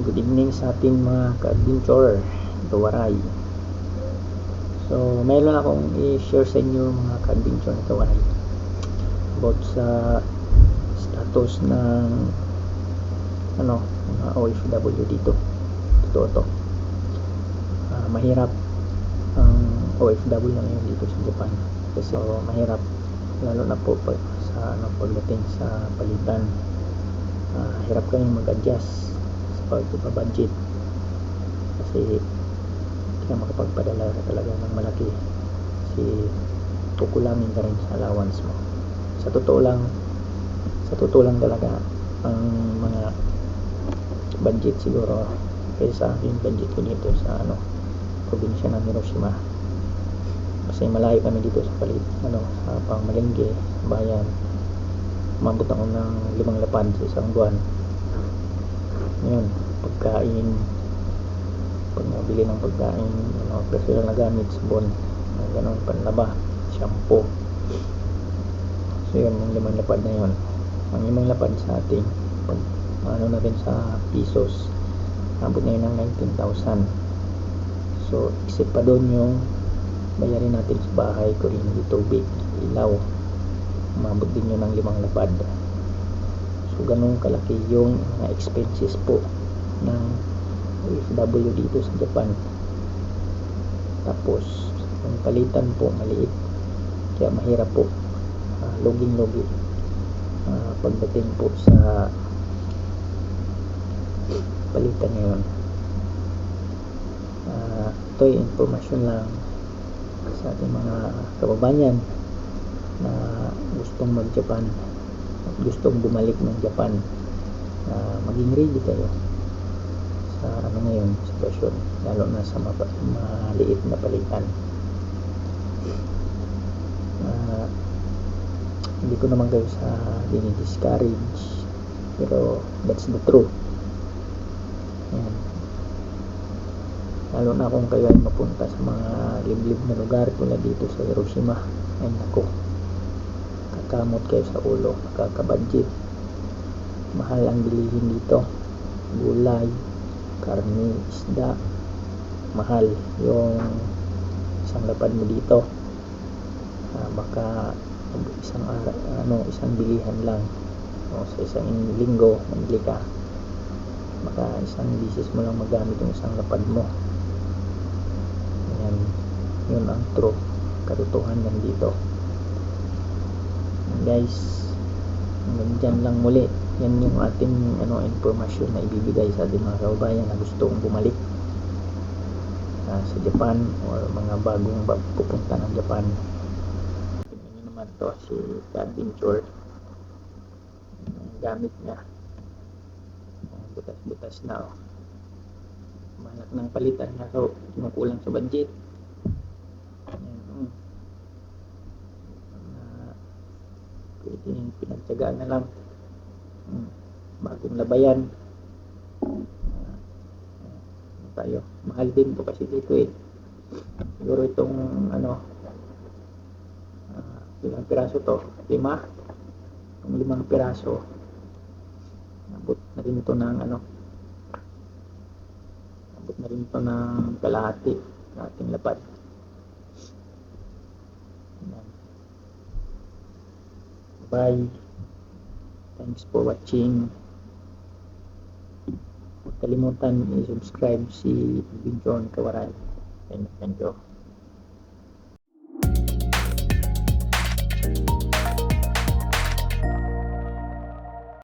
Good evening sa ating mga ka-adventure, Kawaray. So, meron akong i-share sa inyo mga ka-adventure na Kawaray about sa status ng ano, mga OFW dito. Totoo to. Ah, mahirap ang OFW na ngayon dito sa Japan. Kasi oh, mahirap lalo na po pag, sa ano, pagdating sa palitan. Ah, hirap kayong mag-adjust pagpapabudget kasi hindi ka makapagpadala ka talaga ng malaki. Kasi kukulangin ka rin sa allowance mo. Sa totoo lang sa totoo lang talaga ang mga budget siguro kaya sa akin budget ko dito sa ano probinsya ng Hiroshima. Kasi malayo kami dito sa palit ano sa pangmalengke bayan. Umabot ako ng limang lapad sa isang buwan yun pagkain. Pag nabili ng pagkain ano personal na gamit sabon mga ganon panlaba shampoo. So yun yung limang lapad na yun. Ang limang lapad sa ating pag ano na rin sa pesos abot na yun ng 19,000 so except pa doon yung bayarin natin sa bahay kuryente tubig ilaw. Umabot din yun ng limang lapad so ganun kalaki yung mga expenses po ng OFW dito sa Japan. Tapos yung palitan po maliit. Kaya mahirap po uh, loging logi uh, pagdating po sa palitan ngayon uh, ito yung informasyon lang sa ating mga kababayan na gustong mag Japan gustong bumalik ng Japan na maging ready kayo sa ano ngayon sitwasyon lalo na sa mapa, maliit na palitan. Uh, hindi ko naman kayo sa dinidiscourage pero that's the truth. Ayan. lalo na kung kayo ay mapunta sa mga liblib na lugar tulad dito sa Hiroshima. Ay nako kakamot kayo sa ulo makakabudget mahal ang bilihin dito. Gulay karne, isda. Mahal yung isang lapad mo dito. Uh, baka isang ano isang bilihan lang. O sa isang linggo mamili ka. Baka isang bisis mo lang magamit yung isang lapad mo. Yan yun ang true katotohanan dito guys. Hanggang dyan lang muli. Yan yung ating ano informasyon na ibibigay sa ating mga kababayan na gustong bumalik uh, sa Japan or mga bagong pupunta ng Japan. Tingnan naman to si adventure gamit niya. Butas-butas na oh. malak ng palitan na so kumukulang sa budget Ayan, oh. uh, pwede pinagtsagaan na lang. Hmm. bagong labayan. Uh, tayo? Mahal din to kasi dito eh. Siguro itong ano uh, ilang piraso to? Lima? Itong limang piraso. Abot na rin ito ng ano abot na rin ito ng kalahati ng ating lapad bye. Thanks for watching. Huwag kalimutan i-subscribe si Binjon Kawaray. Thank you